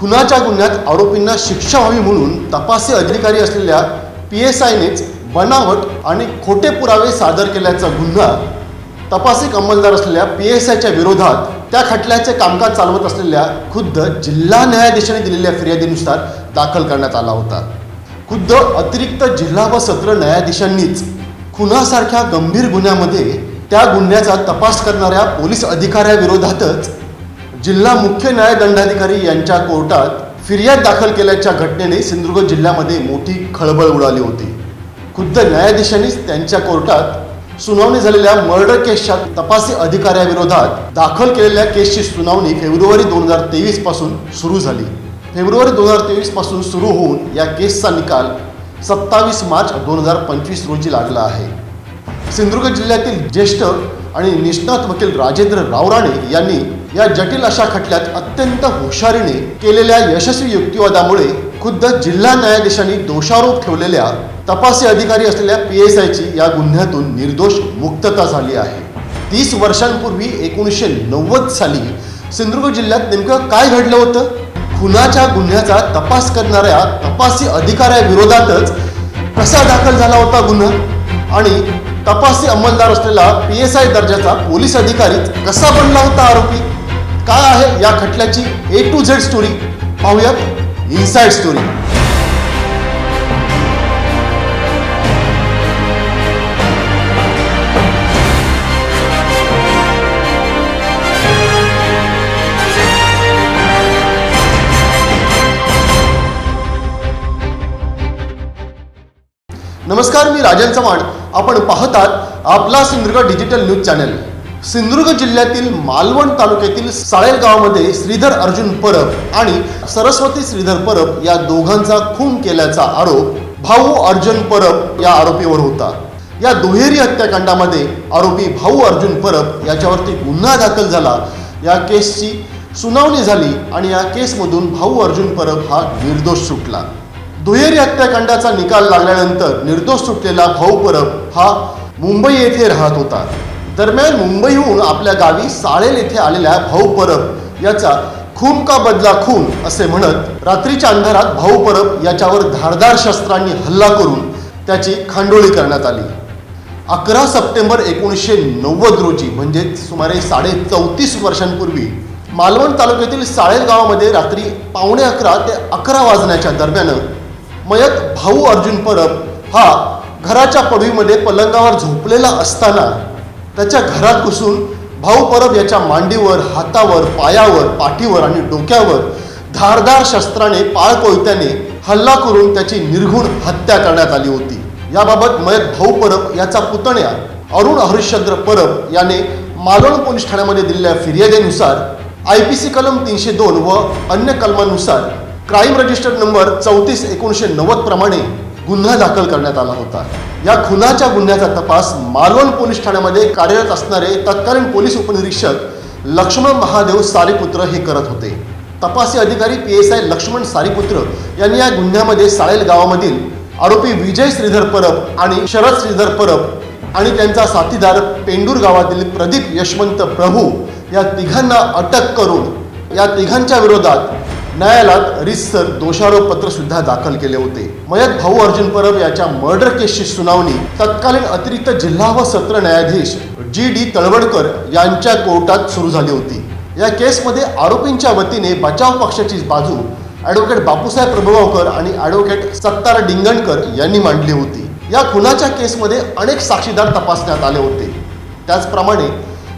खुनाच्या गुन्ह्यात आरोपींना शिक्षा व्हावी म्हणून तपासी अधिकारी असलेल्या पी एस आयनेच बनावट आणि खोटे पुरावे सादर केल्याचा गुन्हा तपासिक अंमलदार असलेल्या पी एस आयच्या विरोधात त्या खटल्याचे कामकाज चालवत असलेल्या खुद्द जिल्हा न्यायाधीशाने दिलेल्या फिर्यादीनुसार दाखल करण्यात आला होता. खुद्द अतिरिक्त जिल्हा व सत्र न्यायाधीशांनीच खुनासारख्या गंभीर गुन्ह्यामध्ये त्या गुन्ह्याचा तपास करणाऱ्या पोलीस अधिकाऱ्याविरोधातच जिल्हा मुख्य न्यायदंडाधिकारी यांच्या कोर्टात फिर्याद दाखल केल्याच्या घटनेने सिंधुदुर्ग जिल्ह्यामध्ये मोठी खळबळ उडाली होती. खुद्द न्यायाधीशांनीच त्यांच्या कोर्टात सुनावणी झालेल्या मर्डर केसच्या तपासी अधिकाऱ्याविरोधात दाखल केलेल्या केसची सुनावणी फेब्रुवारी दोन हजार तेवीसपासून सुरू झाली. फेब्रुवारी दोन हजार तेवीसपासून सुरू होऊन या केसचा निकाल सत्तावीस मार्च दोन हजार पंचवीस रोजी लागला आहे. सिंधुदुर्ग जिल्ह्यातील ज्येष्ठ आणि निष्णात वकील राजेंद्र रावराणे यांनी या जटिल अशा खटल्यात अत्यंत हुशारीने केलेल्या यशस्वी युक्तिवादामुळे खुद्द जिल्हा न्यायाधीशांनी दोषारोप ठेवलेल्या तपासी अधिकारी असलेल्या पी एस आयची या गुन्ह्यातून निर्दोष मुक्तता झाली आहे. तीस वर्षांपूर्वी एकोणीसशे नव्वद साली सिंधुदुर्ग जिल्ह्यात नेमकं काय घडलं होतं? खुनाच्या गुन्ह्याचा तपास करणाऱ्या तपासी अधिकाऱ्याविरोधातच कसा दाखल झाला होता गुन्हा? आणि तपासी अंमलदार असलेला पी एस आय दर्जाचा पोलीस अधिकारी कसा बनला होता आरोपी? काय आहे या खटल्याची ए टू झेड स्टोरी पाहूयात इनसाइड स्टोरी नमस्कार मी राजन चव्हाण. आपण पाहतात आपला Sindhudurg digital news channel. Sindhudurg जिल्ह्यातील मालवण तालुक्यातील साळेल गावामध्ये श्रीधर अर्जुन परब आणि सरस्वती श्रीधर परब या दोघांचा खून केल्याचा आरोप भाऊ अर्जुन परब या आरोपीवर होता. या दुहेरी हत्याकांडामध्ये आरोपी भाऊ अर्जुन परब याच्यावरती गुन्हा दाखल झाला. या केसची सुनावणी झाली आणि या केसमधून भाऊ अर्जुन परब हा निर्दोष सुटला. दुहेरी हत्याकांडाचा निकाल लागल्यानंतर निर्दोष सुटलेला भाऊ परब हा मुंबई येथे राहत होता. दरम्यान मुंबईहून आपल्या गावी साळेल येथे आलेल्या भाऊ परब याचा खून का बदला खून असे म्हणत रात्रीच्या अंधारात भाऊ परब याच्यावर धारदार शस्त्रांनी हल्ला करून त्याची खांडोळी करण्यात आली. अकरा सप्टेंबर एकोणीसशे नव्वद रोजी म्हणजे सुमारे साडे चौतीस वर्षांपूर्वी मालवण तालुक्यातील साळेल गावामध्ये रात्री पावणे अकरा ते अकरा वाजण्याच्या दरम्यान मयत भाऊ अर्जुन परब हा घराच्या पडवीमध्ये पलंगावर झोपलेला असताना त्याच्या घरात घुसून भाऊ परब याच्या मांडीवर हातावर पायावर पाठीवर आणि डोक्यावर धारदार शस्त्राने पाळ कोयत्याने हल्ला करून त्याची निर्घुण हत्या करण्यात आली होती. याबाबत मयत भाऊ परब याचा पुतण्या अरुण हरिश्चंद्र परब याने मालवण पोलीस ठाण्यामध्ये दिलेल्या फिर्यादीनुसार आय पी सी कलम तीनशे दोन व अन्य कलमांनुसार क्राईम रजिस्टर नंबर चौतीस एकोणीसशे नव्वद प्रमाणे गुन्हा दाखल करण्यात आला होता. या खुनाच्या गुन्ह्याचा तपास मालवण पोलीस ठाण्यामध्ये कार्यरत असणारे तत्कालीन पोलीस उपनिरीक्षक लक्ष्मण महादेव सारीपुत्र हे करत होते. तपासी अधिकारी P S I Laxman Sariputra यांनी या गुन्ह्यामध्ये साळेल गावामधील आरोपी विजय श्रीधर परब आणि शरद श्रीधर परब आणि त्यांचा साथीदार पेंडूर गावातील प्रदीप यशवंत प्रभू या तिघांना अटक करून या तिघांच्या विरोधात न्यायालयात रितसर दोषारोप पत्र सुद्धा दाखल केले होते. मयत भाऊ अर्जुन परब याच्या मर्डर केसची सुनावणी तत्कालीन अतिरिक्त जिल्हा व सत्र न्यायाधीश जी डी तळवडकर यांच्या कोर्टात सुरू झाली होती. या केसमध्ये आरोपींच्या वतीने बचाव पक्षाची बाजू ॲडव्होकेट बापूसाहेब प्रभुगावकर आणि ॲडव्होकेट सत्तार डिंगणकर यांनी मांडली होती. या खुनाच्या केसमध्ये अनेक साक्षीदार तपासण्यात आले होते. त्याचप्रमाणे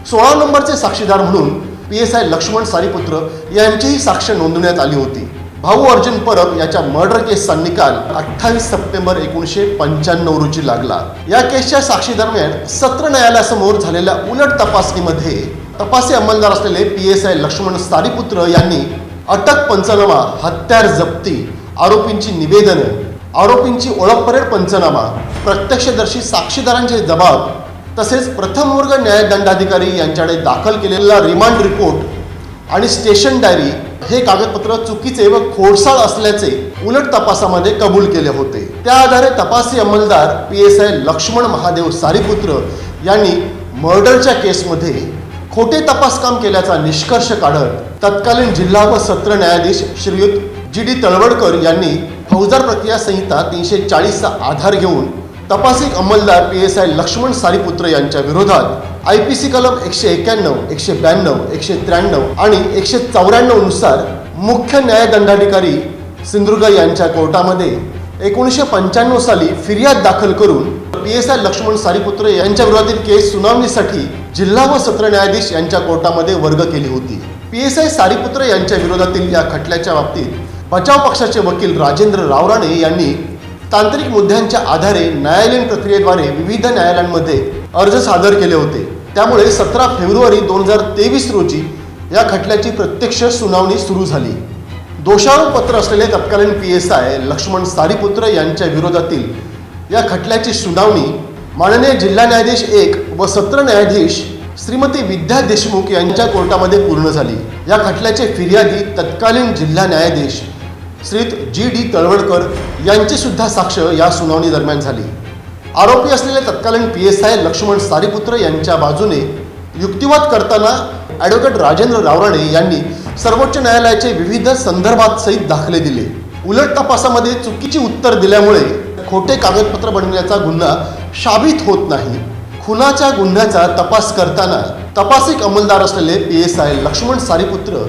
सोळा नंबरचे साक्षीदार म्हणून P S I Laxman Sariputra यांचीही साक्ष नोंदवण्यात आली होती. भाऊ अर्जुन परब याच्या मर्डर केसचा निकाल अठ्ठावीस सप्टेंबर एकोणीसशे पंच्याण्णव रोजी लागला. या केसच्या साक्षी दरम्यान सत्र न्यायालयासमोर झालेल्या उलट तपासणीमध्ये तपासी अंमलदार असलेले P S I Laxman Sariputra यांनी अटक पंचनामा हत्यार जप्ती आरोपींची निवेदनं आरोपींची ओळख परेड पंचनामा प्रत्यक्षदर्शी साक्षीदारांचे जबाब तसेच प्रथम वर्ग न्यायदंडाधिकारी यांच्याकडे दाखल केलेला रिमांड रिपोर्ट आणि स्टेशन डायरी हे कागदपत्र चुकीचे व खोडसाळ असल्याचे उलट तपासामध्ये कबूल केले होते. त्या आधारे तपासी अंमलदार P S I Laxman Mahadev Sariputra यांनी मर्डरच्या केसमध्ये खोटे तपासकाम केल्याचा निष्कर्ष काढत तत्कालीन जिल्हा व सत्र न्यायाधीश श्रीयुत जी डी तळवडकर यांनी फौजदार प्रक्रिया संहिता तीनशे चाळीसचा आधार घेऊन तपासी अंमलदार P S I Laxman Sariputra यांच्या विरोधात आय पी सी कलम एकशे एक्क्याण्णव एकशे ब्याण्णव एकशे त्र्याण्णव आणि एकशे चौऱ्याण्णवनुसार मुख्य न्यायदंडाधिकारी सिंधुदुर्ग यांच्या कोर्टामध्ये एकोणीसशे पंच्याण्णव साली फिर्याद दाखल करून P S I Laxman Sariputra यांच्या विरोधातील केस सुनावणीसाठी जिल्हा व सत्र न्यायाधीश यांच्या कोर्टामध्ये वर्ग केली होती. पी एस आय सारीपुत्र यांच्या विरोधातील या खटल्याच्या बाबतीत बचाव पक्षाचे वकील राजेंद्र रावराणे यांनी तांत्रिक मुद्द्यांच्या आधारे न्यायालयीन प्रक्रियेद्वारे विविध न्यायालयांमध्ये अर्ज सादर केले होते. त्यामुळे सतरा फेब्रुवारी दोन हजार तेवीस रोजी या खटल्याची प्रत्यक्ष सुनावणी सुरू झाली. दोषारोपपत्र असलेले तत्कालीन P S I Laxman Sariputra यांच्या विरोधातील या खटल्याची सुनावणी माननीय जिल्हा न्यायाधीश एक व सत्र न्यायाधीश श्रीमती विद्या देशमुख यांच्या कोर्टामध्ये पूर्ण झाली. या खटल्याचे फिर्यादी तत्कालीन जिल्हा न्यायाधीश श्रीत जी डी तळवडकर यांची सुद्धा साक्ष या सुनावणी दरम्यान झाली. आरोपी असलेले तत्कालीन P S I Laxman Sariputra यांच्या बाजूने युक्तिवाद करताना ॲडव्होकेट राजेंद्र रावराणे यांनी सर्वोच्च न्यायालयाचे विविध संदर्भात सहित दाखले दिले. उलट तपासामध्ये चुकीची उत्तर दिल्यामुळे खोटे कागदपत्र बनविण्याचा गुन्हा शाबित होत नाही. खुनाच्या गुन्ह्याचा तपास करताना तपासिक अंमलदार असलेले P S I Laxman Sariputra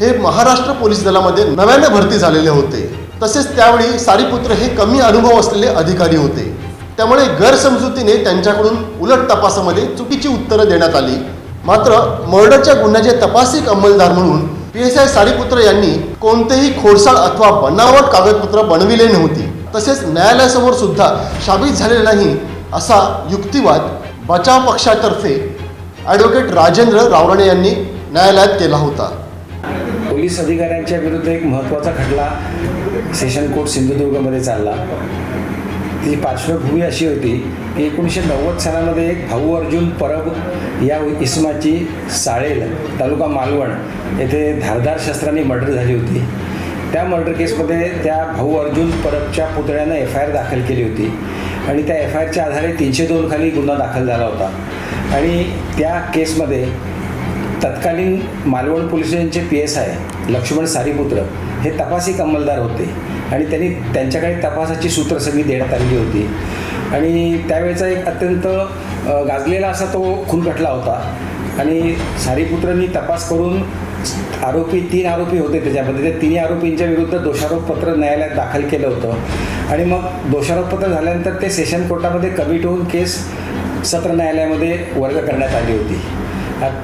हे महाराष्ट्र पोलीस दलामध्ये नव्याने भरती झालेले होते. तसेच त्यावेळी सारीपुत्र हे कमी अनुभव असलेले अधिकारी होते. त्यामुळे गैरसमजुतीने त्यांच्याकडून उलट तपासामध्ये चुकीची उत्तरं देण्यात आली. मात्र मर्डरच्या गुन्ह्याचे तपासिक अंमलदार म्हणून पी एस आय सारीपुत्र यांनी कोणतेही खोडसाळ अथवा बनावट कागदपत्र बनविले नव्हती. तसेच न्यायालयासमोर सुद्धा शाबित झालेले नाही असा युक्तिवाद बचाव पक्षातर्फे ॲडव्होकेट राजेंद्र रावराणे यांनी न्यायालयात केला होता. पोलीस अधिकाऱ्यांच्या विरुद्ध एक महत्त्वाचा खटला सेशन कोर्ट सिंधुदुर्गमध्ये चालला. ती पार्श्वभूमी अशी होती की एकोणीसशे नव्वद सालामध्ये एक भाऊ अर्जुन परब या इसमाची साळेल तालुका मालवण येथे धारदार शस्त्रांनी मर्डर झाली होती. त्या मर्डर केसमध्ये त्या भाऊ अर्जुन परबच्या पुतळ्यानं एफ आय आर दाखल केली होती आणि त्या एफ आय आरच्या आधारे तीनशे दोन खाली गुन्हा दाखल झाला होता. आणि त्या केसमध्ये तत्कालीन मालवण पोलीस स्टेशनचे P S I Laxman Sariputra हे तपासिक अंमलदार होते. आणि त्यांनी त्यांच्याकडे तपासाची सूत्र सगळी देण्यात आलेली होती. आणि त्यावेळेचा एक अत्यंत गाजलेला असा तो खून खटला होता. आणि सारीपुत्रांनी तपास करून आरोपी तीन आरोपी होते त्याच्यामध्ये. त्या तिन्ही आरोपींच्या विरुद्ध दोषारोपपत्र न्यायालयात दाखल केलं होतं. आणि मग दोषारोपपत्र झाल्यानंतर ते सेशन कोर्टामध्ये कमिट होऊन केस सत्र न्यायालयामध्ये वर्ग करण्यात आली होती.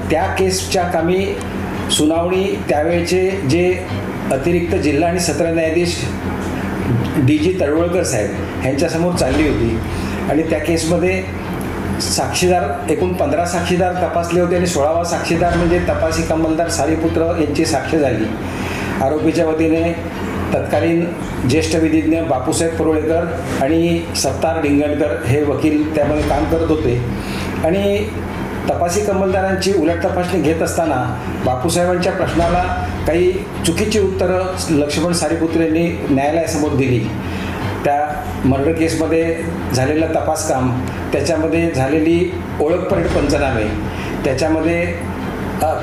त्या केसच्या कामी सुनावणी त्यावेळचे जे अतिरिक्त जिल्हा आणि सत्र न्यायाधीश डी जी तळवळकर साहेब ह्यांच्यासमोर चालली होती. आणि त्या केसमध्ये साक्षीदार एकूण पंधरा साक्षीदार तपासले होते आणि सोळावा साक्षीदार म्हणजे तपासी कमलदार सारीपुत्र यांची साक्ष झाली. आरोपीच्या वतीने तत्कालीन ज्येष्ठ विधिज्ञ बापूसाहेब परुळेकर आणि सत्तार डिंगणकर हे वकील त्यामध्ये काम करत होते. आणि तपासी कंबलदारांची उलट तपासणी घेत असताना बापूसाहेबांच्या प्रश्नाला काही चुकीची उत्तरं लक्ष्मण सारीपुत्र यांनी न्यायालयासमोर दिली. त्या मर्डर केसमध्ये झालेलं तपासकाम त्याच्यामध्ये झालेली ओळख परेड पंचनामे त्याच्यामध्ये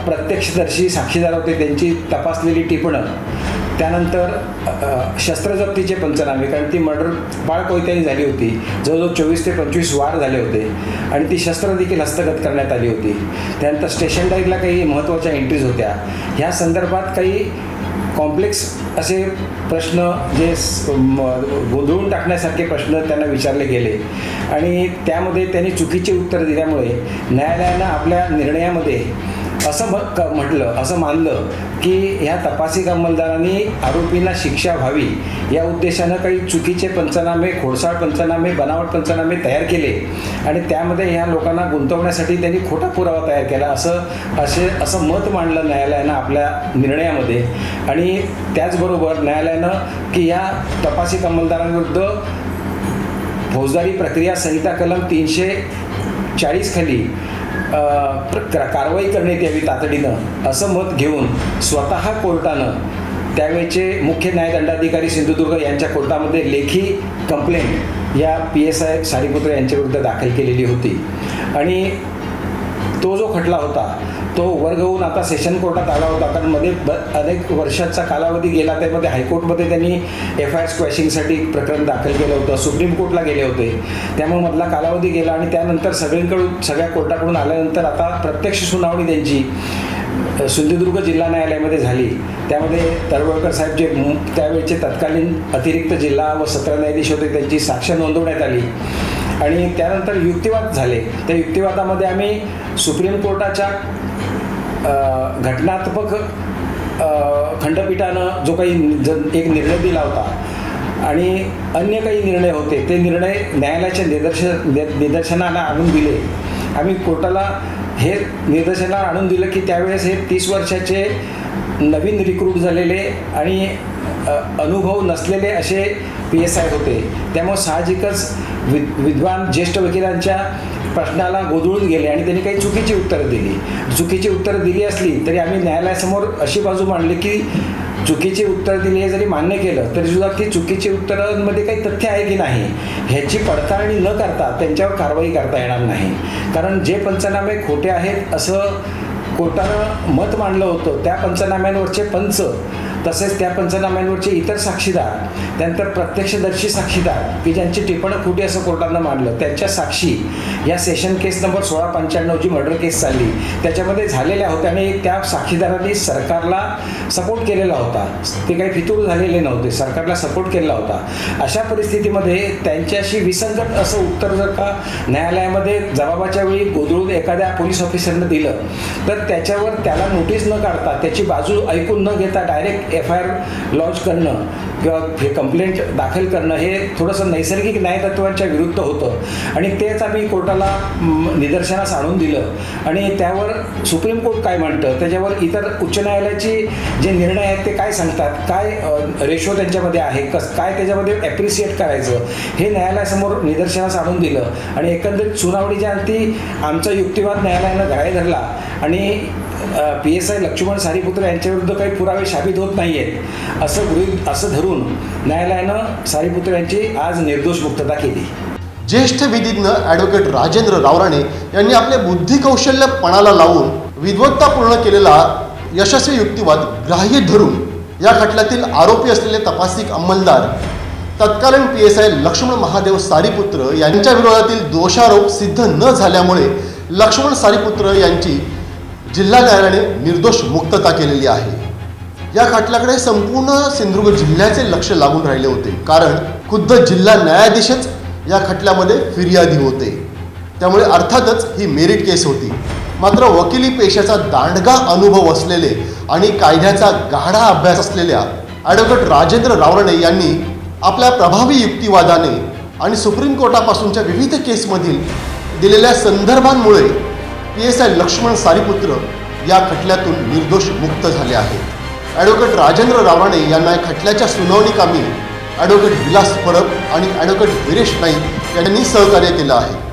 प्रत्यक्षदर्शी साक्षीदार होते त्यांची तपासलेली टिपणं त्यानंतर शस्त्रजप्तीचे पंचनामे कारण ती मर्डर बाळ कोयत्याने झाली होती. जवळजवळ चोवीस ते पंचवीस वार झाले होते. आणि ती शस्त्र देखील हस्तगत करण्यात आली होती. त्यानंतर स्टेशन डाईटला काही महत्त्वाच्या एंट्रीज होत्या. ह्या संदर्भात काही कॉम्प्लेक्स असे प्रश्न जे म- गोंधळून टाकण्यासारखे प्रश्न त्यांना विचारले गेले. आणि त्यामध्ये त्यांनी चुकीचे उत्तर दिल्यामुळे न्यायालयानं आपल्या निर्णयामध्ये असं क म्हटलं असं मानलं की ह्या तपासिक अंमलदारांनी आरोपींना शिक्षा व्हावी. या उद्देशानं काही चुकीचे पंचनामे खोडसाळ पंचनामे बनावट पंचनामे तयार केले. आणि त्यामध्ये ह्या लोकांना गुंतवण्यासाठी त्यांनी खोटा पुरावा तयार केला. असं असे असं मत मांडलं न्यायालयानं आपल्या निर्णयामध्ये. आणि त्याचबरोबर न्यायालयानं की या तपासिक अंमलदारांविरुद्ध फौजदारी प्रक्रिया संहिता कलम तीनशे चाळीस खाली कारवाई करण्यात यावी तातडीनं असं मत घेऊन स्वतः कोर्टानं त्यावेळेचे मुख्य न्यायदंडाधिकारी सिंधुदुर्ग यांच्या कोर्टामध्ये लेखी कंप्लेंट या पी एस आय सारीपुत्र यांच्याविरुद्ध दाखल केलेली होती. आणि तो जो खटला होता तो वर्ग होऊन आता सेशन कोर्टात आला होता. कारण मध्ये ब अनेक वर्षाचा कालावधी गेला. त्यामध्ये हायकोर्टमध्ये त्यांनी एफ आय आर स्क्वॅशिंगसाठी प्रकरण दाखल केलं होतं. सुप्रीम कोर्टला गेले होते. त्यामुळे मधला कालावधी गेला आणि त्यानंतर सगळ्यांकडून सगळ्या कोर्टाकडून आल्यानंतर आता प्रत्यक्ष सुनावणी त्यांची सिंधुदुर्ग जिल्हा न्यायालयामध्ये झाली. त्यामध्ये तळवळकर साहेब जे त्यावेळचे तत्कालीन अतिरिक्त जिल्हा व सत्र न्यायाधीश होते त्यांची साक्ष नोंदवण्यात आली. आणि त्यानंतर युक्तिवाद झाले. त्या युक्तिवादामध्ये आम्ही सुप्रीम कोर्टाच्या घटनात्मक खंडपीठानं जो काही ज- एक निर्णय दिला होता आणि अन्य काही निर्णय होते ते निर्णय न्यायालयाच्या निदर्शन निदर्शनाला आणून दिले. आम्ही कोर्टाला हे निदर्शनाला आणून दिलं की त्यावेळेस हे तीस वर्षाचे नवीन रिक्रूट झालेले आणि अनुभव नसलेले असे पी एस आय होते. त्यामुळे साहजिकच विद विद्वान ज्येष्ठ वकिलांच्या प्रश्नाला गोंधळून गेले आणि त्यांनी काही चुकीची उत्तरं दिली. चुकीची उत्तरं दिली असली तरी आम्ही न्यायालयासमोर अशी बाजू मांडली की चुकीची उत्तर दिली हे जरी मान्य केलं तरी सुद्धा ती चुकीची उत्तरांमध्ये काही तथ्य आहे की नाही ह्याची पडताळणी न करता त्यांच्यावर कारवाई करता येणार नाही. कारण जे पंचनामे खोटे आहेत असं कोर्टानं मत मांडलं होतं त्या पंचनाम्यांवरचे पंच तसेच त्या पंचनाम्यांवरचे इतर साक्षीदार त्यानंतर प्रत्यक्षदर्शी साक्षीदार की ज्यांची टिप्पणं खोटी असं कोर्टानं मांडलं त्यांच्या साक्षी या सेशन केस नंबर सोळा पंच्याण्णवची मर्डर केस चालली त्याच्यामध्ये झालेल्या होत्या आणि त्या साक्षीदारांनी सरकारला सपोर्ट केलेला होता. ते काही फितूर झालेले नव्हते सरकारला सपोर्ट केलेला होता. अशा परिस्थितीमध्ये त्यांच्याशी विसंगत असं उत्तर जर का न्यायालयामध्ये जबाबाच्या वेळी गोधळून एखाद्या पोलीस ऑफिसरनं दिलं तर त्याच्यावर त्याला नोटीस न काढता त्याची बाजू ऐकून न घेता direct F I R launch करणं किंवा हे कंप्लेंट दाखल करणं हे थोडंसं नैसर्गिक न्यायतत्वांच्या विरुद्ध होतं. आणि तेच आम्ही कोर्टाला निदर्शनास आणून दिलं. आणि त्यावर सुप्रीम कोर्ट काय म्हणतं? त्याच्यावर इतर उच्च न्यायालयाचे जे निर्णय आहेत ते काय सांगतात? काय रेशो त्यांच्यामध्ये आहे? कस काय त्याच्यामध्ये ॲप्रिसिएट करायचं? हे न्यायालयासमोर निदर्शनास आणून दिलं. आणि एकंदरीत सुनावणीच्या अंती आमचा युक्तिवाद न्यायालयानं घाय धरला. आणि P S I Laxman Sariputra यांच्याविरुद्ध काही पुरावे शाबित होत नाही आहेत असं गृहित असं धरून न्यायालयानं सारीपुत्र यांची आज निर्दोष मुक्तता केली ज्येष्ठ विधिज्ञ ॲडव्होकेट राजेंद्र रावराणे यांनी आपले बुद्धिकौशल्य पणाला लावून विद्वत्तापूर्ण केलेला यशस्वी युक्तिवाद ग्राह्य धरून या खटल्यातील आरोपी असलेले तपासिक अंमलदार तत्कालीन P S I Laxman Mahadev Sariputra यांच्या विरोधातील दोषारोप सिद्ध न झाल्यामुळे लक्ष्मण सारीपुत्र यांची जिल्हा न्यायालयाने निर्दोष मुक्तता केलेली आहे. या खटल्याकडे संपूर्ण सिंधुदुर्ग जिल्ह्याचे लक्ष लागून राहिले होते. कारण खुद्द जिल्हा न्यायाधीशच या खटल्यामध्ये फिर्यादी होते. त्यामुळे अर्थातच ही मेरिट केस होती. मात्र वकिली पेशाचा दांडगा अनुभव असलेले आणि कायद्याचा गाढा अभ्यास असलेल्या ॲडव्होकेट राजेंद्र रावरणे यांनी आपल्या प्रभावी युक्तिवादाने आणि सुप्रीम कोर्टापासूनच्या विविध केसमधील दिलेल्या संदर्भांमुळे P S I Laxman Sariputra या खटल्यातून निर्दोष मुक्त झाले आहेत. ॲडव्होकेट राजेंद्र रावाणे यांना या खटल्याच्या सुनावणी कामी ॲडव्होकेट विलास परब आणि ॲडव्होकेट वीरेश नाईक यांनी सहकार्य केलं आहे.